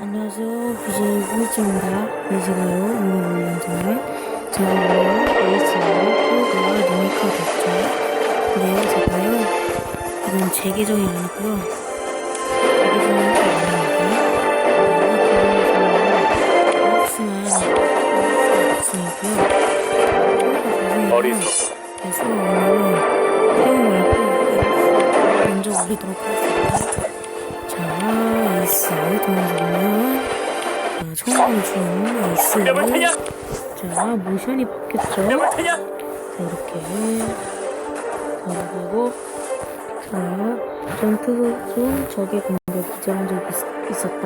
안녕하세요. BJ 후이츠입니다. 네, 제가요, 오늘 올 영상은 제가 에이스로 프로그가 리메이크가 됐죠. 근데요, 제가요, 이건 제 계정이 아니고요. 제 계정이 아니고요. 엑스만, 어리석어. 그래서 오늘은 태용 말고 먼저 올리도록 하겠습니다. 자, 에이스 동영상은 자, 처음 보여주는 에이스? 자, 모션이 바뀌었죠? 자, 이렇게 자, 그리고 자, 점프 중 적의 공격이 저한 적이 있- 있었다.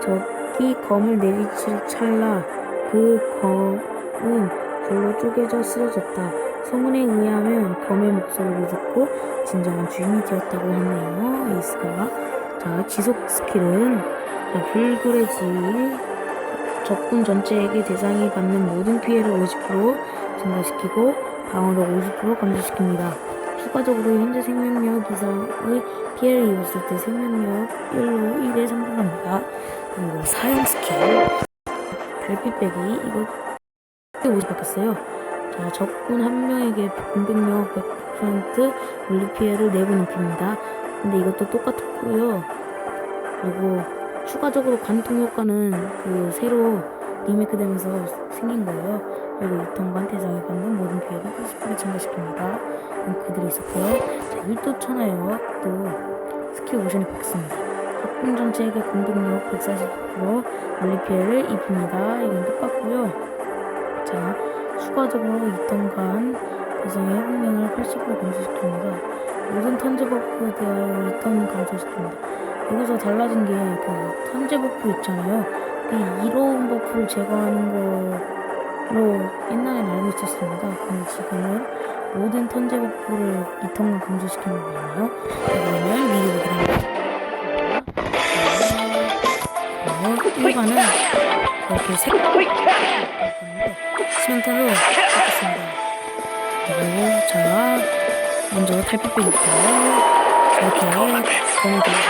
적이 검을 내리칠 찰나 그 검은 불로 쪼개져 쓰러졌다. 소문에 의하면 검의 목소리를 듣고 진정한 주인이 되었다고 하네요. 에이스가. 자, 지속 스킬은 자, 불그레지 적군 전체에게 대상이 받는 모든 피해를 50% 증가시키고 방어력 50% 감소시킵니다. 추가적으로 현재 생명력 이상의 피해를 입었을 때 생명력 1로 1에 상승합니다. 그리고 사용 스킬 달빛배기 이거 50 바뀌었어요. 자, 적군 한 명에게 공격력 100% 물리 피해를 4번 입힙니다. 근데 이것도 똑같고요. 그리고 추가적으로 관통 효과는 그 새로 리메이크 되면서 생긴 거예요. 그리고 유통관 대상에 받는 모든 피해를 80% 증가시킵니다. 그대로 있었고요. 자, 1도 천하요. 또 스킬 오션이 바뀌었습니다. 적군 전체에게 공격력 140% 물리 피해를 입힙니다. 이건 똑같고요. 자, 추가적으로 유통관 대상의 확률을 80% 감소시킵니다. 모든 턴제 버프 대하여 2턴 감소시킵니다. 여기서 달라진 게그 턴제 버프 있잖아요. 그 이로운 버프를 제거하는 거로 옛날엔 알고 있었습니다. 근데 지금은 모든 턴제 버프를 2턴만 감소시키는 거잖아요. 그러면 미리 보기로 합니다. 일반은 이렇게 색 시멘트로 바꿨습니다. 그리고 자 먼저 달빛배기부터 이렇게 들어서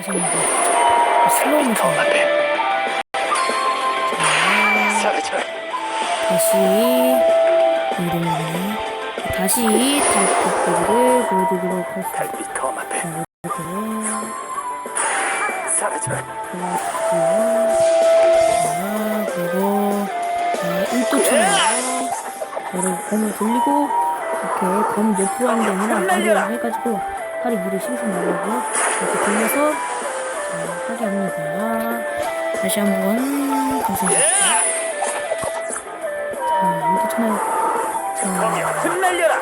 다시 한번 더 슬로우 모션. 다시 이름을 다시 달빛배기를 보여드리도록 하겠습니다 이렇게 그리고 자 1도 쳐내고 여러 검을 돌리고 이렇게 검 하는 게 아니라 위로 해가지고 팔이 위로 실실 나가고요 이렇게 돌려서 자 하게 합니다 다시 한번 가세요 자 1도 쳐내고 자 흩날려라.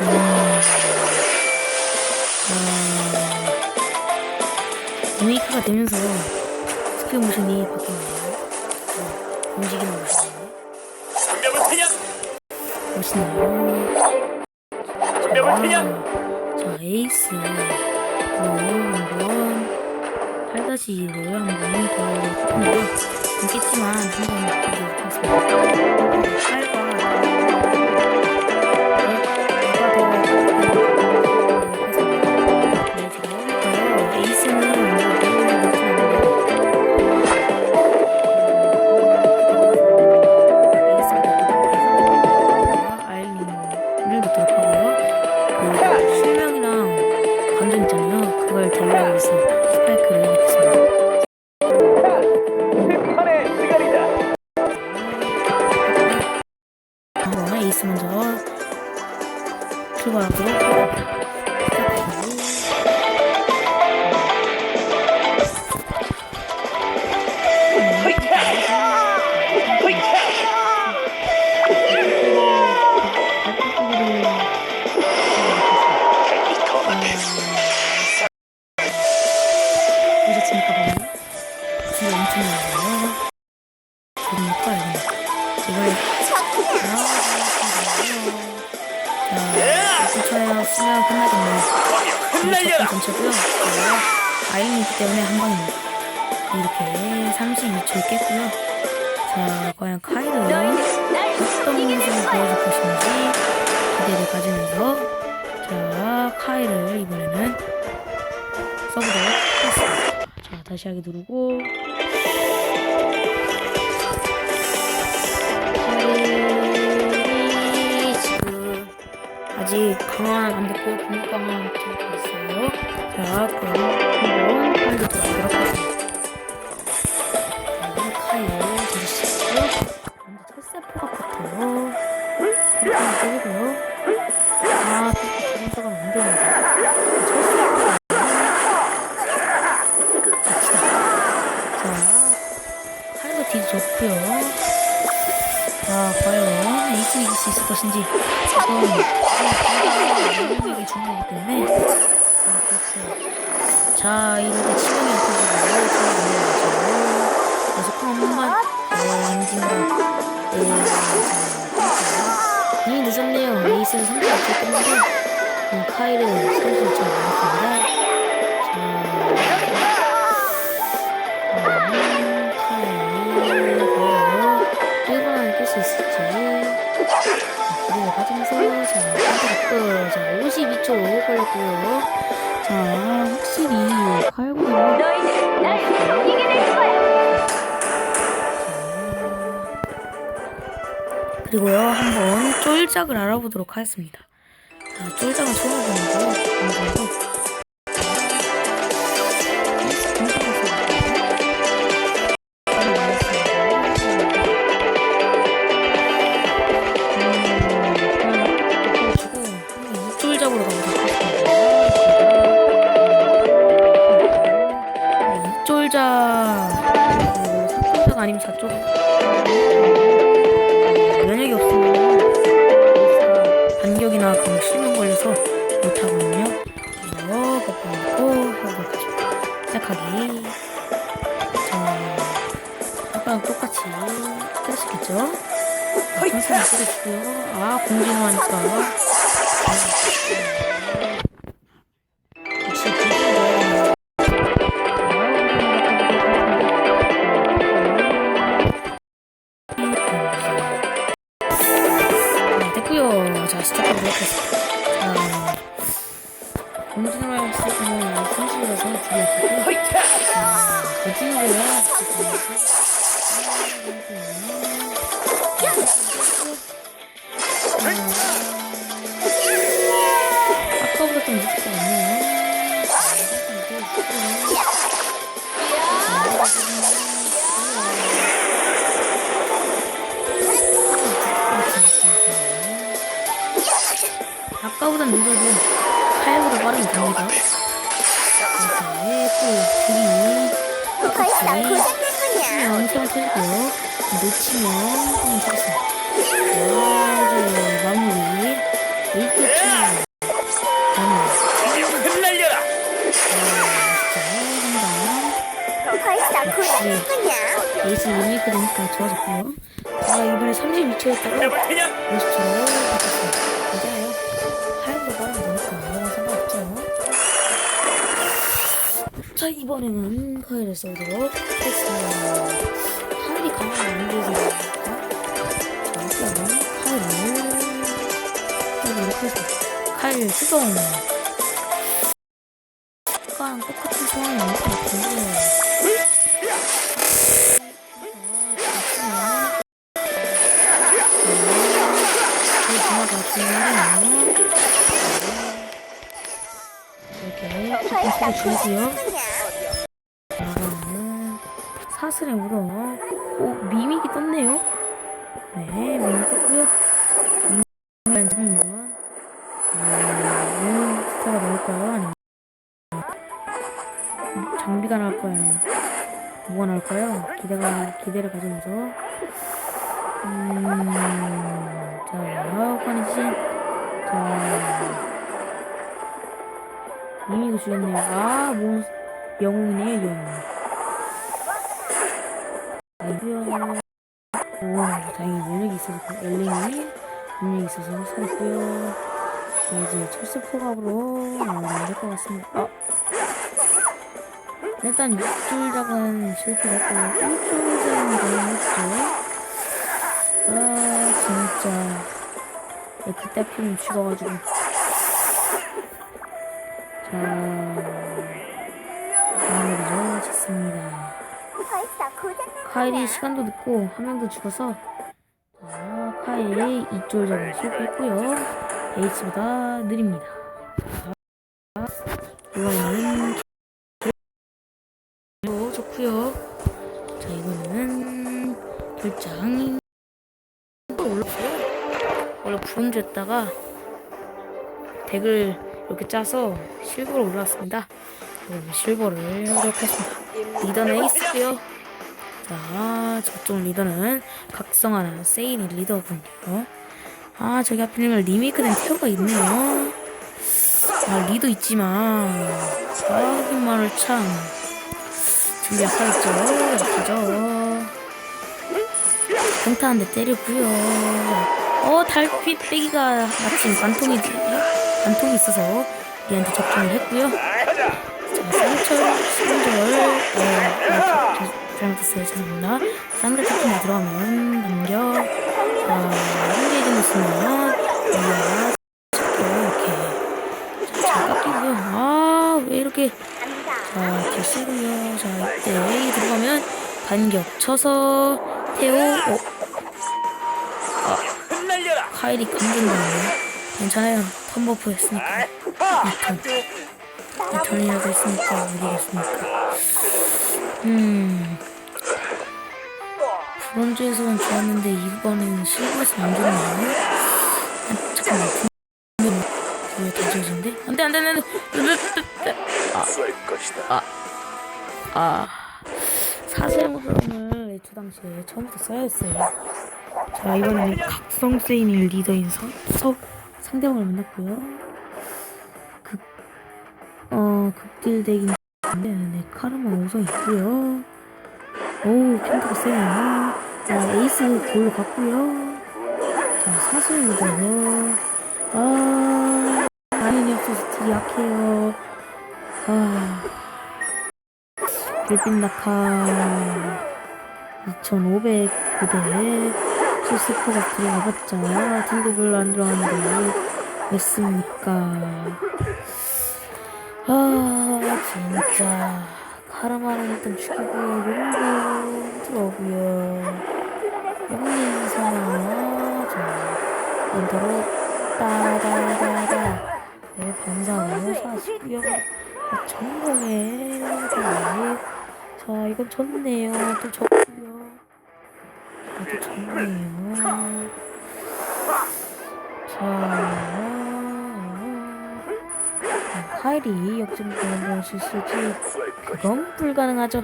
음, 아, 리메이크가 되면서 스킬 모션이 바뀌네요. 어, 움직이는 모션 한번 에이스 먼저 출발하도록 하겠습니다. 달빛 검 앞에 보셨습니까, 방금? 귀 엄청 나와요. 그러니까, 이 걸, 자, 이차야 수면 끝나겠네요. 흩날려라. 전체고요. 아임이 있기 때문에 한 방입니다. 이렇게 32초를 깼고요. 자, 과연 카이를 어떤 모습을 보여줄 것인지 기대를 가지면서 자, 카이를 이번에는 써보도록 하겠습니다. 자, 다시 하기 누르고. 강화 안 됐고요. 강화 되어 있어요. 자, 그럼 한번 파일로 들어가도록 하겠습니다. 자, 파일 들으시고요. 먼저 철새포가 붙어요. 철새포 때리고요. 아, 저런 사가 안 됩니다. 철새포가 자, 팔도 뒤졌고요. 자, 과연 이길 수 있을 것인지. 능력이 중요하기 때문에. 자, 그렇게. 자, 때 치명이 없어지고, 치명이 올라가죠. 계속 한 번만, 네, 엔진과, 네, 자, 이미 늦었네요. 에이스는 상대 없기 때문에, 음, 카이를 선수 좀 많았습니다. 자, 음, 카이, 과연 1번 안에 깰수 있을지. 가지면서, 자, 선택했고, 자, 52초 걸렸고요. 자, 확실히, 칼군이 너희들 날 이기게 될 거야. 그리고요, 한번 쫄작을 알아보도록 하겠습니다. 자, 쫄작은 처음 거고, 놓치면 한번 터졌습니다. 자, 이제 마무리. 1도 치면 마무리. 흩날려라. 자, 한번. 벌써 고생했구냐. 에이스 유니크 되니까 좋아졌고요. 자, 이번에 32초였다가 해볼 테냐? 50초로 바꿨습니다. 맞아요. 하얀거 빠르면 되니까 아무 상관없죠. 자, 이번에는 카이를 써도록 하겠습니다. 하늘이 강하게 안 자, 일단은 카이를 또 이렇게 해서 카이를 수동 아까랑 똑같은 상황이 나올 것 같은데 아. 이렇게 조금 소리 줄이고요. 사슬의 우러. 기대가, 기대를 가지면서. 음, 자, 환희씨. 자, 미믹을 주겠네요. 아, 몬, 영웅이네요, 영웅. 아이고요. 오, 다행히 면역이 있어서, 엘링이 면역이 있어서 살았고요. 자, 이제 철새 포갑으로 나오면 될 것 같습니다. 아! 일단 6줄 작은 실패했고 1줄 작은 대응했죠 아 진짜. 그때 피면 죽어가지고. 자 마무리를 짓습니다. 카일이 시간도 늦고 화면도 죽어서 자, 카일이 2줄 잡은 실패했고요. 에이스보다 느립니다. 브론즈였다가 덱을 이렇게 짜서 실버로 올라왔습니다. 실버를 하도록 하겠습니다. 리더는 에이스고요. 자, 저쪽 리더는 각성하는 세인이 리더군요. 아, 저기 하필이면 리메이크된 태오가 있네요. 아, 리도 있지만, 하기만을 참, 좀 약하겠죠? 약하죠? 공타 한대 때렸고요 어, 달빛 빼기가 마침 관통이, 관통이 있어서 얘한테 접근을 했고요. 자, 쌍철, 쌍절, 어, 어, 저- 잘못했어요. 죄송합니다. 쌍절 조금만 들어가면 넘겨. 자, 한개좀 있으면, 이야, 이렇게. 자, 잘 깎이고요. 아, 왜 이렇게. 자, 개쎄고요. 자, 이때 A 들어가면, 반격 쳐서, 태오, 어, 카일이 감긴다네. 괜찮아요. 턴버프 했으니까. 2턴. 2턴이라도 했으니까 어디겠습니까. 음. 브론즈에서는 좋았는데 이번에는 실버에서 안 좋네요. 아, 잠깐만. 왜 다져진데? 안돼 안돼 안돼. 쏠 것이다. 아 사슬 무덤을 저 당시에 처음부터 써야 했어요. 자 이번에는 각성 세인의 리더인 서, 서 상대방을 만났고요. 극, 어 극딜덱인데 네, 카르마 우선 있고요. 오 핀트가 세네요. 자 에이스 골로 갔고요. 자 무덤 아 라인이 없어서 딜이 약해요. 아 낙하 2500 부대 에 실스코가 들어가봤자 딜도 별로 안 들어가는데 왜 씁니까? 아 진짜. 카르마는 일단 죽이고 용도 들어오고요 영리 이상아 자 엔터로 따다다다. 네 반사로 사시고요. 자, 전공에. 자 이건 졌네요. 또 졌고요 졌네요 자. 카일이 역전되는 것이 있을지. 그건 불가능하죠.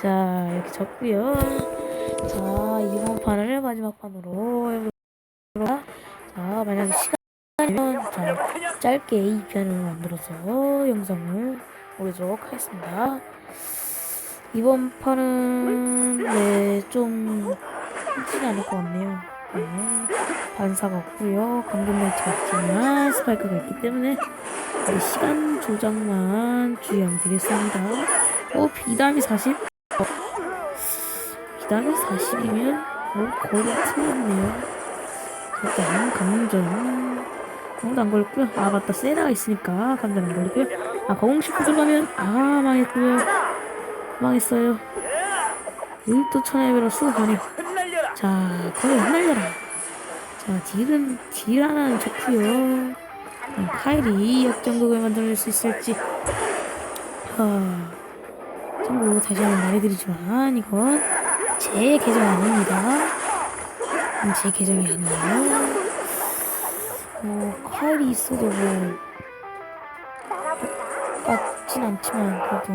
자 이렇게 졌고요. 자 이번 판을 마지막 판으로 해보도록 자 만약에 시간이면 자 짧게 2편을 만들어서 영상을 올리도록 하겠습니다. 이번 판은 네 좀 힘지지 않을 것 같네요. 네, 반사가 없고요. 감금 라이트가 없지만 스파이크가 있기 때문에 네, 시간 조작만 주의하면 되겠습니다. 어 비담이 40? 어, 비담이 40이면 어, 거의 틀렸네요. 일단 감정 아무도 안 걸렸고요. 아 맞다 세나가 있으니까 감정 안 걸리고요. 아 거공식 들어가면 아 망했고요. 망했어요. 여기 또 천하의배로 수고 가네요. 자 거기 흩날려라. 자 딜은 딜 하나는 좋고요. 아, 카일이 역전극을 만들어낼 수 있을지. 하, 참고로 다시 한번 말해드리지만 이건 제 계정 아닙니다. 제 계정이 아니에요. 뭐 카일이 있어도 뭐 똑같진 않지만 그래도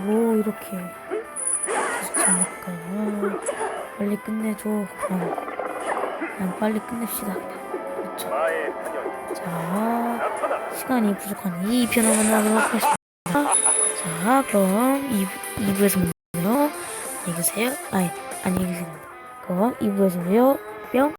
뭐 이렇게 계속 잡니까 빨리 끝내줘. 그럼 그냥 빨리 끝냅시다. 그렇죠. 자 시간이 부족한 이 편을 만나도록 하겠습니다. 자 그럼 2, 2부에서 만나요. 안녕히 계세요? 아니 안녕히 계세요. 그럼 2부에서 봬요? 뿅